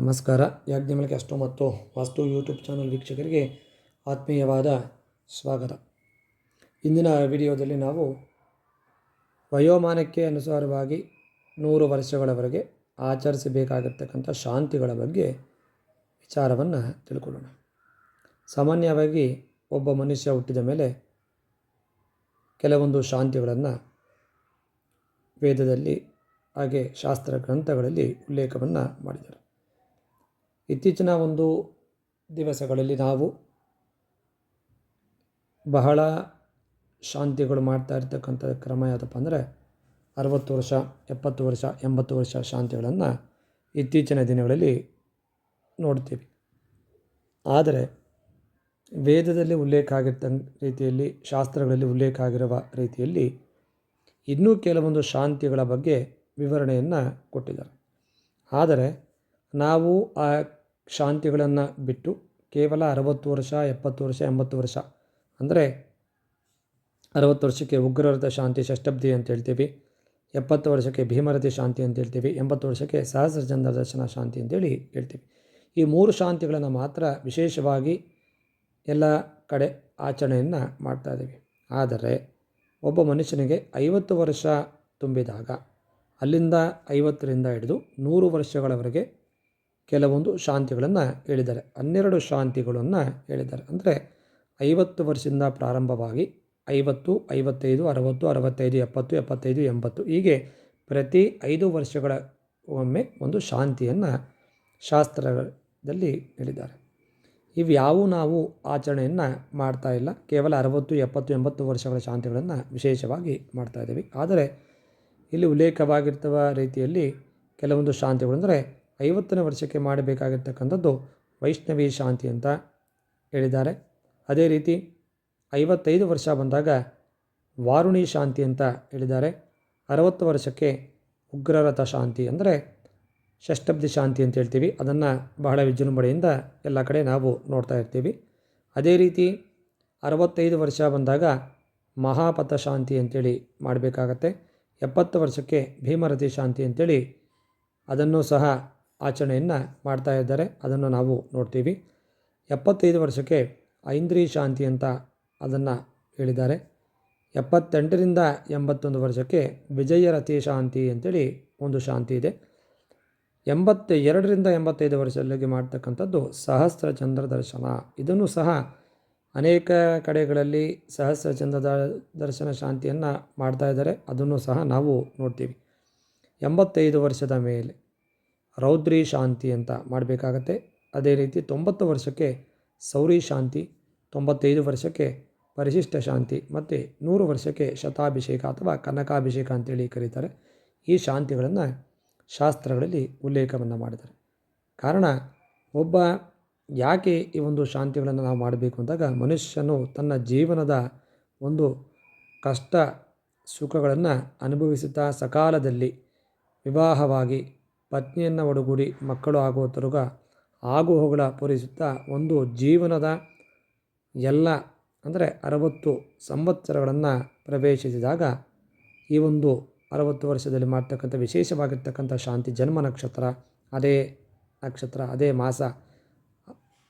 ನಮಸ್ಕಾರ. ಯಾಜ್ಞಮಲಿಕೆ ಅಷ್ಟು ಮತ್ತು ವಾಸ್ತು ಯೂಟ್ಯೂಬ್ ಚಾನಲ್ ವೀಕ್ಷಕರಿಗೆ ಆತ್ಮೀಯವಾದ ಸ್ವಾಗತ. ಇಂದಿನ ವಿಡಿಯೋದಲ್ಲಿ ನಾವು ವಯೋಮಾನಕ್ಕೆ ಅನುಸಾರವಾಗಿ ನೂರು ವರ್ಷಗಳವರೆಗೆ ಆಚರಿಸಬೇಕಾಗಿರ್ತಕ್ಕಂಥ ಶಾಂತಿಗಳ ಬಗ್ಗೆ ವಿಚಾರವನ್ನು ತಿಳ್ಕೊಳ್ಳೋಣ. ಸಾಮಾನ್ಯವಾಗಿ ಒಬ್ಬ ಮನುಷ್ಯ ಹುಟ್ಟಿದ ಮೇಲೆ ಕೆಲವೊಂದು ಶಾಂತಿಗಳನ್ನು ವೇದದಲ್ಲಿ ಹಾಗೆ ಶಾಸ್ತ್ರ ಗ್ರಂಥಗಳಲ್ಲಿ ಉಲ್ಲೇಖವನ್ನು ಮಾಡಿದ್ದಾರೆ. ಇತ್ತೀಚಿನ ಒಂದು ದಿವಸಗಳಲ್ಲಿ ನಾವು ಬಹಳ ಶಾಂತಿಗಳು ಮಾಡ್ತಾ ಇರ್ತಕ್ಕಂಥ ಕ್ರಮ ಯಾವುದಪ್ಪ ಅಂದರೆ ಅರವತ್ತು ವರ್ಷ, ಎಪ್ಪತ್ತು ವರ್ಷ, ಎಂಬತ್ತು ವರ್ಷ ಶಾಂತಿಗಳನ್ನು ಇತ್ತೀಚಿನ ದಿನಗಳಲ್ಲಿ ನೋಡ್ತೀವಿ. ಆದರೆ ವೇದದಲ್ಲಿ ಉಲ್ಲೇಖ ಆಗಿರ್ತ ರೀತಿಯಲ್ಲಿ, ಶಾಸ್ತ್ರಗಳಲ್ಲಿ ಉಲ್ಲೇಖ ಆಗಿರುವ ರೀತಿಯಲ್ಲಿ ಇನ್ನೂ ಕೆಲವೊಂದು ಶಾಂತಿಗಳ ಬಗ್ಗೆ ವಿವರಣೆಯನ್ನು ಕೊಟ್ಟಿದ್ದಾರೆ. ಆದರೆ ನಾವು ಆ ಶಾಂತಿಗಳನ್ನು ಬಿಟ್ಟು ಕೇವಲ ಅರವತ್ತು ವರ್ಷ, ಎಪ್ಪತ್ತು ವರ್ಷ, ಎಂಬತ್ತು ವರ್ಷ. ಅಂದರೆ ಅರವತ್ತು ವರ್ಷಕ್ಕೆ ಉಗ್ರರದ ಶಾಂತಿ ಷಷ್ಟಬ್ದಿ ಅಂತ ಹೇಳ್ತೀವಿ, ಎಪ್ಪತ್ತು ವರ್ಷಕ್ಕೆ ಭೀಮರಥಿ ಶಾಂತಿ ಅಂತ ಹೇಳ್ತೀವಿ, ಎಂಬತ್ತು ವರ್ಷಕ್ಕೆ ಸಹಸ್ರಚಂದ್ರ ದರ್ಶನ ಶಾಂತಿ ಅಂತೇಳಿ ಹೇಳ್ತೀವಿ. ಈ ಮೂರು ಶಾಂತಿಗಳನ್ನು ಮಾತ್ರ ವಿಶೇಷವಾಗಿ ಎಲ್ಲ ಕಡೆ ಆಚರಣೆಯನ್ನು ಮಾಡ್ತಾ ಇದ್ದೀವಿ. ಆದರೆ ಒಬ್ಬ ಮನುಷ್ಯನಿಗೆ ಐವತ್ತು ವರ್ಷ ತುಂಬಿದಾಗ, ಅಲ್ಲಿಂದ ಐವತ್ತರಿಂದ ಹಿಡಿದು ನೂರು ವರ್ಷಗಳವರೆಗೆ ಕೆಲವೊಂದು ಶಾಂತಿಗಳನ್ನು ಹೇಳಿದ್ದಾರೆ. ಹನ್ನೆರಡು ಶಾಂತಿಗಳನ್ನು ಹೇಳಿದ್ದಾರೆ. ಅಂದರೆ ಐವತ್ತು ವರ್ಷದಿಂದ ಪ್ರಾರಂಭವಾಗಿ ಐವತ್ತು, ಐವತ್ತೈದು, ಅರವತ್ತು, ಅರವತ್ತೈದು, ಎಪ್ಪತ್ತು, ಎಪ್ಪತ್ತೈದು, ಎಂಬತ್ತು ಹೀಗೆ ಪ್ರತಿ ಐದು ವರ್ಷಗಳ ಒಮ್ಮೆ ಒಂದು ಶಾಂತಿಯನ್ನು ಶಾಸ್ತ್ರದಲ್ಲಿ ಹೇಳಿದ್ದಾರೆ. ಇವ್ಯಾವು ನಾವು ಆಚರಣೆಯನ್ನು ಮಾಡ್ತಾ ಇಲ್ಲ. ಕೇವಲ ಅರವತ್ತು, ಎಪ್ಪತ್ತು, ಎಂಬತ್ತು ವರ್ಷಗಳ ಶಾಂತಿಗಳನ್ನು ವಿಶೇಷವಾಗಿ ಮಾಡ್ತಾ ಇದ್ದೀವಿ. ಆದರೆ ಇಲ್ಲಿ ಉಲ್ಲೇಖವಾಗಿರ್ತವ ರೀತಿಯಲ್ಲಿ ಕೆಲವೊಂದು ಶಾಂತಿಗಳು ಅಂದರೆ ಐವತ್ತನೇ ವರ್ಷಕ್ಕೆ ಮಾಡಬೇಕಾಗಿರ್ತಕ್ಕಂಥದ್ದು ವೈಷ್ಣವಿ ಶಾಂತಿ ಅಂತ ಹೇಳಿದ್ದಾರೆ. ಅದೇ ರೀತಿ ಐವತ್ತೈದು ವರ್ಷ ಬಂದಾಗ ವಾರುಣಿ ಶಾಂತಿ ಅಂತ ಹೇಳಿದ್ದಾರೆ. ಅರವತ್ತು ವರ್ಷಕ್ಕೆ ಉಗ್ರರಥ ಶಾಂತಿ ಅಂದರೆ ಷಷ್ಟಬ್ದಿ ಶಾಂತಿ ಅಂತ ಹೇಳ್ತೀವಿ. ಅದನ್ನು ಬಹಳ ವಿಜೃಂಭಣೆಯಿಂದ ಎಲ್ಲ ಕಡೆ ನಾವು ನೋಡ್ತಾ ಇರ್ತೀವಿ. ಅದೇ ರೀತಿ ಅರವತ್ತೈದು ವರ್ಷ ಬಂದಾಗ ಮಹಾಪಥ ಶಾಂತಿ ಅಂತೇಳಿ ಮಾಡಬೇಕಾಗತ್ತೆ. ಎಪ್ಪತ್ತು ವರ್ಷಕ್ಕೆ ಭೀಮರಥಿ ಶಾಂತಿ ಅಂತೇಳಿ ಅದನ್ನು ಸಹ ಆಚರಣೆಯನ್ನು ಮಾಡ್ತಾ ಇದ್ದಾರೆ. ಅದನ್ನು ನಾವು ನೋಡ್ತೀವಿ. ಎಪ್ಪತ್ತೈದು ವರ್ಷಕ್ಕೆ ಐಂದ್ರಿ ಶಾಂತಿ ಅಂತ ಅದನ್ನು ಹೇಳಿದ್ದಾರೆ. ಎಪ್ಪತ್ತೆಂಟರಿಂದ ಎಂಬತ್ತೊಂದು ವರ್ಷಕ್ಕೆ ವಿಜಯರಥಿ ಶಾಂತಿ ಅಂತೇಳಿ ಒಂದು ಶಾಂತಿ ಇದೆ. ಎಂಬತ್ತ ಎರಡರಿಂದ ಎಂಬತ್ತೈದು ವರ್ಷದಲ್ಲಿಗೆ ಮಾಡ್ತಕ್ಕಂಥದ್ದು ಸಹಸ್ರ ಚಂದ್ರ ದರ್ಶನ. ಇದನ್ನು ಸಹ ಅನೇಕ ಕಡೆಗಳಲ್ಲಿ ಸಹಸ್ರ ಚಂದ್ರ ದರ್ಶನ ಶಾಂತಿಯನ್ನು ಮಾಡ್ತಾ ಇದ್ದಾರೆ. ಅದನ್ನು ಸಹ ನಾವು ನೋಡ್ತೀವಿ. ಎಂಬತ್ತೈದು ವರ್ಷದ ಮೇಲೆ ರೌದ್ರಿ ಶಾಂತಿ ಅಂತ ಮಾಡಬೇಕಾಗತ್ತೆ. ಅದೇ ರೀತಿ ತೊಂಬತ್ತು ವರ್ಷಕ್ಕೆ ಸೌರಿ ಶಾಂತಿ, ತೊಂಬತ್ತೈದು ವರ್ಷಕ್ಕೆ ಪರಿಶಿಷ್ಟ ಶಾಂತಿ ಮತ್ತು ನೂರು ವರ್ಷಕ್ಕೆ ಶತಾಭಿಷೇಕ ಅಥವಾ ಕನಕಾಭಿಷೇಕ ಅಂತೇಳಿ ಕರೀತಾರೆ. ಈ ಶಾಂತಿಗಳನ್ನು ಶಾಸ್ತ್ರಗಳಲ್ಲಿ ಉಲ್ಲೇಖವನ್ನು ಮಾಡಿದ್ದಾರೆ. ಕಾರಣ ಒಬ್ಬ ಯಾಕೆ ಈ ಒಂದು ಶಾಂತಿಗಳನ್ನು ನಾವು ಮಾಡಬೇಕು ಅಂದಾಗ ಮನುಷ್ಯನು ತನ್ನ ಜೀವನದ ಒಂದು ಕಷ್ಟ ಸುಖಗಳನ್ನು ಅನುಭವಿಸುತ್ತಾ ಸಕಾಲದಲ್ಲಿ ವಿವಾಹವಾಗಿ ಪತ್ನಿಯನ್ನು ಒಡಗೂಡಿ ಮಕ್ಕಳು ಆಗುವ ತರುಗ ಆಗುಹೋಗಳ ಪೂರೈಸುತ್ತಾ ಒಂದು ಜೀವನದ ಎಲ್ಲ, ಅಂದರೆ ಅರವತ್ತು ಸಂವತ್ಸರಗಳನ್ನು ಪ್ರವೇಶಿಸಿದಾಗ ಈ ಒಂದು ಅರವತ್ತು ವರ್ಷದಲ್ಲಿ ಮಾಡ್ತಕ್ಕಂಥ ವಿಶೇಷವಾಗಿರ್ತಕ್ಕಂಥ ಶಾಂತಿ ಜನ್ಮ ನಕ್ಷತ್ರ, ಅದೇ ನಕ್ಷತ್ರ, ಅದೇ ಮಾಸ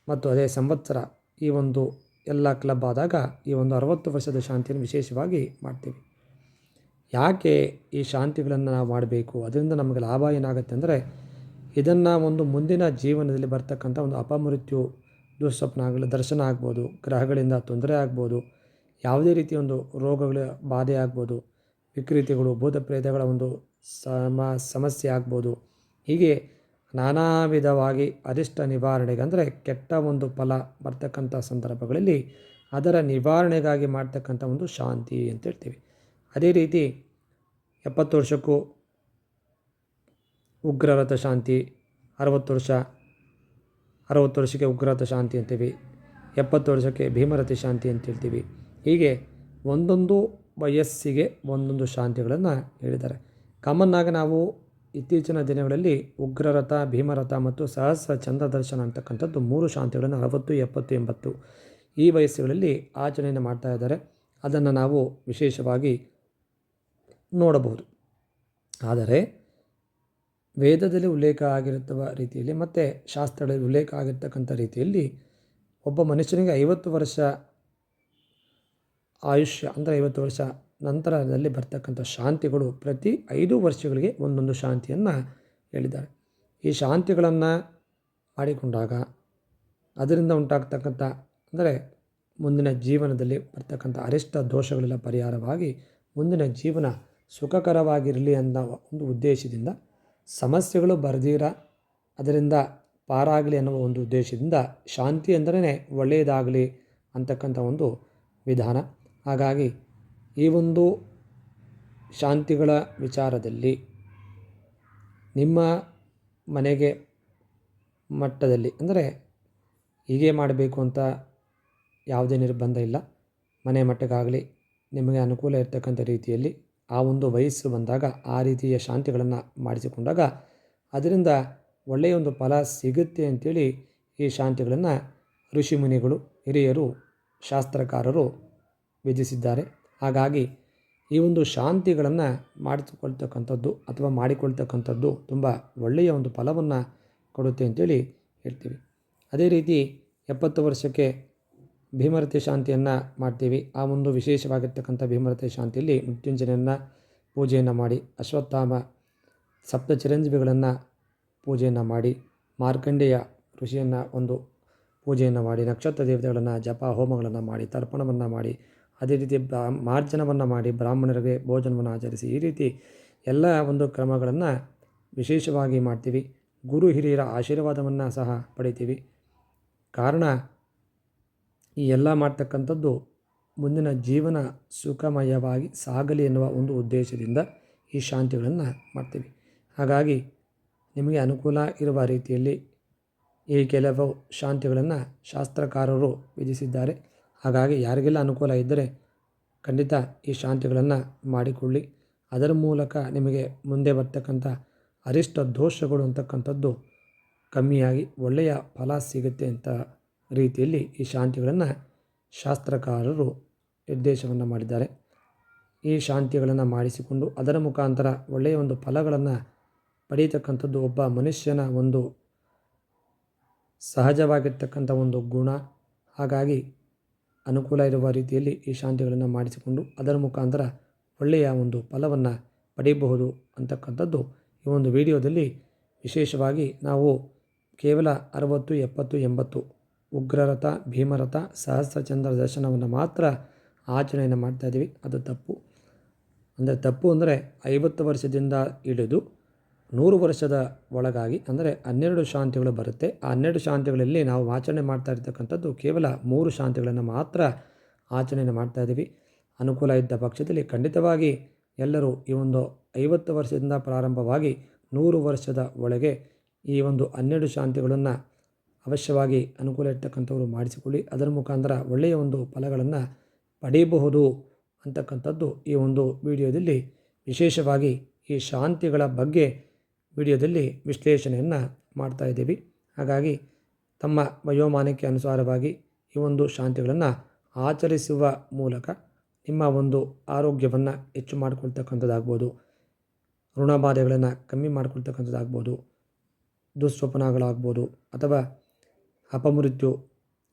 ಮತ್ತು ಅದೇ ಸಂವತ್ಸರ ಈ ಒಂದು ಎಲ್ಲ ಕ್ಲಬ್ ಆದಾಗ ಈ ಒಂದು ಅರವತ್ತು ವರ್ಷದ ಶಾಂತಿಯನ್ನು ವಿಶೇಷವಾಗಿ ಮಾಡ್ತೀವಿ. ಯಾಕೆ ಈ ಶಾಂತಿಗಳನ್ನು ನಾವು ಮಾಡಬೇಕು? ಅದರಿಂದ ನಮಗೆ ಲಾಭ ಏನಾಗುತ್ತೆ ಅಂದರೆ, ಇದನ್ನು ಒಂದು ಮುಂದಿನ ಜೀವನದಲ್ಲಿ ಬರ್ತಕ್ಕಂಥ ಒಂದು ಅಪಮೃತ್ಯು ದುಸ್ವಪ್ನ ಆಗಲಿ ದರ್ಶನ ಆಗ್ಬೋದು, ಗ್ರಹಗಳಿಂದ ತೊಂದರೆ ಆಗ್ಬೋದು, ಯಾವುದೇ ರೀತಿಯ ಒಂದು ರೋಗಗಳ, ಬಾಧೆ ಆಗ್ಬೋದು, ವಿಕೃತಿಗಳು ಭೂತ ಪ್ರೇತಗಳ ಒಂದು ಸಮ, ಸಮಸ್ಯೆ ಆಗ್ಬೋದು, ಹೀಗೆ ನಾನಾ ವಿಧವಾಗಿ ಅರಿಷ್ಟ ನಿವಾರಣೆಗೆ ಅಂದರೆ ಕೆಟ್ಟ ಒಂದು ಫಲ ಬರ್ತಕ್ಕಂಥ ಸಂದರ್ಭಗಳಲ್ಲಿ ಅದರ ನಿವಾರಣೆಗಾಗಿ ಮಾಡ್ತಕ್ಕಂಥ ಒಂದು ಶಾಂತಿ ಅಂತ ಹೇಳ್ತೀವಿ. ಅದೇ ರೀತಿ ಎಪ್ಪತ್ತು ವರ್ಷಕ್ಕೂ ಉಗ್ರರಥ ಶಾಂತಿ, ಅರವತ್ತು ವರ್ಷ, ಅರವತ್ತು ವರ್ಷಕ್ಕೆ ಉಗ್ರರಥ ಶಾಂತಿ ಅಂತೀವಿ, ಎಪ್ಪತ್ತು ವರ್ಷಕ್ಕೆ ಭೀಮರಥ ಶಾಂತಿ ಅಂತ ಹೇಳ್ತೀವಿ. ಹೀಗೆ ಒಂದೊಂದು ವಯಸ್ಸಿಗೆ ಒಂದೊಂದು ಶಾಂತಿಗಳನ್ನು ಹೇಳಿದ್ದಾರೆ. ಕಾಮನ್ನಾಗಿ ನಾವು ಇತ್ತೀಚಿನ ದಿನಗಳಲ್ಲಿ ಉಗ್ರರಥ, ಭೀಮರಥ ಮತ್ತು ಸಹಸ್ರ ಚಂದ್ರ ದರ್ಶನ ಅಂತಕ್ಕಂಥದ್ದು ಮೂರು ಶಾಂತಿಗಳನ್ನು ಅರವತ್ತು, ಎಪ್ಪತ್ತು, ಎಂಬತ್ತು ಈ ವಯಸ್ಸುಗಳಲ್ಲಿ ಆಚರಣೆಯನ್ನು ಮಾಡ್ತಾ ಇದ್ದಾರೆ. ಅದನ್ನು ನಾವು ವಿಶೇಷವಾಗಿ ನೋಡಬಹುದು. ಆದರೆ ವೇದದಲ್ಲಿ ಉಲ್ಲೇಖ ಆಗಿರುವ ರೀತಿಯಲ್ಲಿ ಮತ್ತು ಶಾಸ್ತ್ರಗಳಲ್ಲಿ ಉಲ್ಲೇಖ ಆಗಿರ್ತಕ್ಕಂಥ ರೀತಿಯಲ್ಲಿ ಒಬ್ಬ ಮನುಷ್ಯನಿಗೆ ಐವತ್ತು ವರ್ಷ ಆಯುಷ್ಯ, ಅಂದರೆ ಐವತ್ತು ವರ್ಷ ನಂತರದಲ್ಲಿ ಬರ್ತಕ್ಕಂಥ ಶಾಂತಿಗಳು ಪ್ರತಿ ಐದು ವರ್ಷಗಳಿಗೆ ಒಂದೊಂದು ಶಾಂತಿಯನ್ನು ಹೇಳಿದ್ದಾರೆ. ಈ ಶಾಂತಿಗಳನ್ನು ಮಾಡಿಕೊಂಡಾಗ ಅದರಿಂದ ಉಂಟಾಗ್ತಕ್ಕಂಥ, ಅಂದರೆ ಮುಂದಿನ ಜೀವನದಲ್ಲಿ ಬರ್ತಕ್ಕಂಥ ಅರಿಷ್ಟ ದೋಷಗಳೆಲ್ಲ ಪರಿಹಾರವಾಗಿ ಮುಂದಿನ ಜೀವನ ಸುಖಕರವಾಗಿರಲಿ ಅನ್ನೋ ಒಂದು ಉದ್ದೇಶದಿಂದ ಸಮಸ್ಯೆಗಳು ಬರ್ದಿರ, ಅದರಿಂದ ಪಾರಾಗಲಿ ಅನ್ನುವ ಒಂದು ಉದ್ದೇಶದಿಂದ ಶಾಂತಿ ಅಂದ್ರೇ ಒಳ್ಳೆಯದಾಗಲಿ ಅಂತಕ್ಕಂಥ ಒಂದು ವಿಧಾನ. ಹಾಗಾಗಿ ಈ ಒಂದು ಶಾಂತಿಗಳ ವಿಚಾರದಲ್ಲಿ ನಿಮ್ಮ ಮನೆಗೆ ಮಟ್ಟದಲ್ಲಿ, ಅಂದರೆ ಹೀಗೆ ಮಾಡಬೇಕು ಅಂತ ಯಾವುದೇ ನಿರ್ಬಂಧ ಇಲ್ಲ, ಮನೆ ಮಟ್ಟಕ್ಕಾಗಲಿ ನಿಮಗೆ ಅನುಕೂಲ ಇರತಕ್ಕಂಥ ರೀತಿಯಲ್ಲಿ ಆ ಒಂದು ವಯಸ್ಸು ಬಂದಾಗ ಆ ರೀತಿಯ ಶಾಂತಿಗಳನ್ನು ಮಾಡಿಸಿಕೊಂಡಾಗ ಅದರಿಂದ ಒಳ್ಳೆಯ ಒಂದು ಫಲ ಸಿಗುತ್ತೆ ಅಂಥೇಳಿ ಈ ಶಾಂತಿಗಳನ್ನು ಋಷಿಮುನಿಗಳು ಹಿರಿಯರು, ಶಾಸ್ತ್ರಕಾರರು ವಿಧಿಸಿದ್ದಾರೆ. ಹಾಗಾಗಿ ಈ ಒಂದು ಶಾಂತಿಗಳನ್ನು ಮಾಡಿಸಿಕೊಳ್ತಕ್ಕಂಥದ್ದು ಅಥವಾ ಮಾಡಿಕೊಳ್ತಕ್ಕಂಥದ್ದು ತುಂಬ ಒಳ್ಳೆಯ ಒಂದು ಫಲವನ್ನು ಕೊಡುತ್ತೆ ಅಂತೇಳಿ ಹೇಳ್ತೀವಿ. ಅದೇ ರೀತಿ ಎಪ್ಪತ್ತು ವರ್ಷಕ್ಕೆ ಭೀಮರತಿ ಶಾಂತಿಯನ್ನು ಮಾಡ್ತೀವಿ. ಆ ಒಂದು ವಿಶೇಷವಾಗಿರ್ತಕ್ಕಂಥ ಭೀಮರತಿ ಶಾಂತಿಯಲ್ಲಿ ಮೃತ್ಯುಂಜನೆಯನ್ನು ಪೂಜೆಯನ್ನು ಮಾಡಿ, ಅಶ್ವತ್ಥಾಮ ಸಪ್ತ ಚಿರಂಜೀವಿಗಳನ್ನು ಪೂಜೆಯನ್ನು ಮಾಡಿ, ಮಾರ್ಕಂಡೇಯ ಋಷಿಯನ್ನು ಒಂದು ಪೂಜೆಯನ್ನು ಮಾಡಿ, ನಕ್ಷತ್ರ ದೇವತೆಗಳನ್ನು ಜಪ ಹೋಮಗಳನ್ನು ಮಾಡಿ, ತರ್ಪಣವನ್ನು ಮಾಡಿ, ಅದೇ ರೀತಿ ಬ್ರಾ, ಮಾರ್ಜನವನ್ನು ಮಾಡಿ, ಬ್ರಾಹ್ಮಣರಿಗೆ ಭೋಜನವನ್ನು ಆಚರಿಸಿ, ಈ ರೀತಿ ಎಲ್ಲ ಒಂದು ಕ್ರಮಗಳನ್ನು ವಿಶೇಷವಾಗಿ ಮಾಡ್ತೀವಿ. ಗುರು ಹಿರಿಯರ ಆಶೀರ್ವಾದವನ್ನು ಸಹ ಪಡಿತೀವಿ. ಕಾರಣ ಈ ಎಲ್ಲ ಮಾಡ್ತಕ್ಕಂಥದ್ದು ಮುಂದಿನ ಜೀವನ ಸುಖಮಯವಾಗಿ ಸಾಗಲಿ ಎನ್ನುವ ಒಂದು ಉದ್ದೇಶದಿಂದ ಈ ಶಾಂತಿಗಳನ್ನು ಮಾಡ್ತೀವಿ. ಹಾಗಾಗಿ ನಿಮಗೆ ಅನುಕೂಲ ಇರುವ ರೀತಿಯಲ್ಲಿ ಈ ಕೆಲವು ಶಾಂತಿಗಳನ್ನು ಶಾಸ್ತ್ರಕಾರರು ವಿಧಿಸಿದ್ದಾರೆ. ಹಾಗಾಗಿ ಯಾರಿಗೆಲ್ಲ ಅನುಕೂಲ ಇದ್ದರೆ ಖಂಡಿತ ಈ ಶಾಂತಿಗಳನ್ನು ಮಾಡಿಕೊಳ್ಳಿ. ಅದರ ಮೂಲಕ ನಿಮಗೆ ಮುಂದೆ ಬರ್ತಕ್ಕಂಥ ಅರಿಷ್ಟ ದೋಷಗಳು ಅಂತಕ್ಕಂಥದ್ದು ಕಮ್ಮಿಯಾಗಿ ಒಳ್ಳೆಯ ಫಲ ಸಿಗುತ್ತೆ ಅಂತ ರೀತಿಯಲ್ಲಿ ಈ ಶಾಂತಿಗಳನ್ನು ಶಾಸ್ತ್ರಕಾರರು ನಿರ್ದೇಶವನ್ನು ಮಾಡಿದ್ದಾರೆ. ಈ ಶಾಂತಿಗಳನ್ನು ಮಾಡಿಸಿಕೊಂಡು ಅದರ ಮುಖಾಂತರ ಒಳ್ಳೆಯ ಒಂದು ಫಲಗಳನ್ನು ಪಡೀತಕ್ಕಂಥದ್ದು ಒಬ್ಬ ಮನುಷ್ಯನ ಒಂದು ಸಹಜವಾಗಿರ್ತಕ್ಕಂಥ ಒಂದು ಗುಣ. ಹಾಗಾಗಿ ಅನುಕೂಲ ಇರುವ ರೀತಿಯಲ್ಲಿ ಈ ಶಾಂತಿಗಳನ್ನು ಮಾಡಿಸಿಕೊಂಡು ಅದರ ಮುಖಾಂತರ ಒಳ್ಳೆಯ ಒಂದು ಫಲವನ್ನು ಪಡೆಯಬಹುದು ಅಂತಕ್ಕಂಥದ್ದು ಈ ಒಂದು ವಿಡಿಯೋದಲ್ಲಿ ವಿಶೇಷವಾಗಿ ನಾವು ಕೇವಲ ಅರವತ್ತು, ಎಪ್ಪತ್ತು, ಎಂಬತ್ತು ಉಗ್ರರಥ, ಭೀಮರಥ, ಸಹಸ್ರಚಂದ್ರ ದರ್ಶನವನ್ನು ಮಾತ್ರ ಆಚರಣೆಯನ್ನು ಮಾಡ್ತಾಯಿದ್ದೀವಿ ಅದು ತಪ್ಪು. ಅಂದರೆ ತಪ್ಪು ಅಂದರೆ ಐವತ್ತು ವರ್ಷದಿಂದ ಹಿಡಿದು ನೂರು ವರ್ಷದ ಒಳಗಾಗಿ ಅಂದರೆ ಹನ್ನೆರಡು ಶಾಂತಿಗಳು ಬರುತ್ತೆ. ಆ ಹನ್ನೆರಡು ಶಾಂತಿಗಳಲ್ಲಿ ನಾವು ಆಚರಣೆ ಮಾಡ್ತಾ ಇರ್ತಕ್ಕಂಥದ್ದು ಕೇವಲ ಮೂರು ಶಾಂತಿಗಳನ್ನು ಮಾತ್ರ ಆಚರಣೆಯನ್ನು ಮಾಡ್ತಾಯಿದ್ದೀವಿ ಅನುಕೂಲ ಇದ್ದ ಪಕ್ಷದಲ್ಲಿ ಖಂಡಿತವಾಗಿ ಎಲ್ಲರೂ ಈ ಒಂದು ಐವತ್ತು ವರ್ಷದಿಂದ ಪ್ರಾರಂಭವಾಗಿ ನೂರು ವರ್ಷದ ಒಳಗೆ ಈ ಒಂದು ಹನ್ನೆರಡು ಶಾಂತಿಗಳನ್ನು ಅವಶ್ಯವಾಗಿ ಅನುಕೂಲ ಇರ್ತಕ್ಕಂಥವರು ಮಾಡಿಸಿಕೊಳ್ಳಿ. ಅದರ ಮುಖಾಂತರ ಒಳ್ಳೆಯ ಒಂದು ಫಲಗಳನ್ನು ಪಡೆಯಬಹುದು ಅಂತಕ್ಕಂಥದ್ದು ಈ ಒಂದು ವಿಡಿಯೋದಲ್ಲಿ. ವಿಶೇಷವಾಗಿ ಈ ಶಾಂತಿಗಳ ಬಗ್ಗೆ ವಿಡಿಯೋದಲ್ಲಿ ವಿಶ್ಲೇಷಣೆಯನ್ನು ಮಾಡ್ತಾ ಇದ್ದೀವಿ. ಹಾಗಾಗಿ ತಮ್ಮ ವಯೋಮಾನಕ್ಕೆ ಅನುಸಾರವಾಗಿ ಈ ಒಂದು ಶಾಂತಿಗಳನ್ನು ಆಚರಿಸುವ ಮೂಲಕ ನಿಮ್ಮ ಒಂದು ಆರೋಗ್ಯವನ್ನು ಹೆಚ್ಚು ಮಾಡಿಕೊಳ್ತಕ್ಕಂಥದ್ದಾಗ್ಬೋದು. ಋಣಬಾಧೆಗಳನ್ನು ಕಮ್ಮಿ ಮಾಡಿಕೊಳ್ತಕ್ಕಂಥದ್ದಾಗ್ಬೋದು. ದುಸ್ವಪ್ನಗಳಾಗ್ಬೋದು ಅಥವಾ ಅಪಮೃತ್ಯು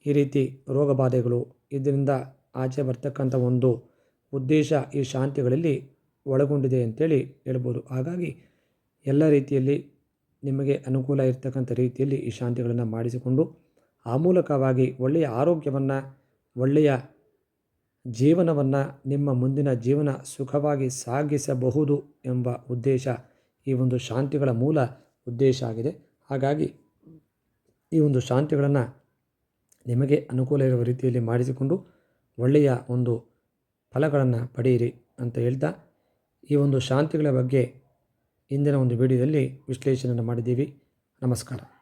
ಈ ರೀತಿ ರೋಗ ಬಾಧೆಗಳು ಇದರಿಂದ ಆಚೆ ಬರ್ತಕ್ಕಂಥ ಒಂದು ಉದ್ದೇಶ ಈ ಶಾಂತಿಗಳಲ್ಲಿ ಒಳಗೊಂಡಿದೆ ಅಂತೇಳಿ ಹೇಳ್ಬೋದು. ಹಾಗಾಗಿ ಎಲ್ಲ ರೀತಿಯಲ್ಲಿ ನಿಮಗೆ ಅನುಕೂಲ ಇರ್ತಕ್ಕಂಥ ರೀತಿಯಲ್ಲಿ ಈ ಶಾಂತಿಗಳನ್ನು ಮಾಡಿಸಿಕೊಂಡು ಆ ಮೂಲಕವಾಗಿ ಒಳ್ಳೆಯ ಆರೋಗ್ಯವನ್ನು, ಒಳ್ಳೆಯ ಜೀವನವನ್ನು, ನಿಮ್ಮ ಮುಂದಿನ ಜೀವನ ಸುಖವಾಗಿ ಸಾಗಿಸಬಹುದು ಎಂಬ ಉದ್ದೇಶ ಈ ಒಂದು ಶಾಂತಿಗಳ ಮೂಲ ಉದ್ದೇಶ ಆಗಿದೆ. ಹಾಗಾಗಿ ಈ ಒಂದು ಶಾಂತಿಗಳನ್ನು ನಿಮಗೆ ಅನುಕೂಲ ಇರುವ ರೀತಿಯಲ್ಲಿ ಮಾಡಿಸಿಕೊಂಡು ಒಳ್ಳೆಯ ಒಂದು ಫಲಗಳನ್ನು ಪಡೆಯಿರಿ ಅಂತ ಹೇಳ್ತಾ ಈ ಒಂದು ಶಾಂತಿಗಳ ಬಗ್ಗೆ ಇಂದಿನ ಒಂದು ವಿಡಿಯೋದಲ್ಲಿ ವಿಶ್ಲೇಷಣೆಯನ್ನು ಮಾಡಿದ್ದೀವಿ. ನಮಸ್ಕಾರ.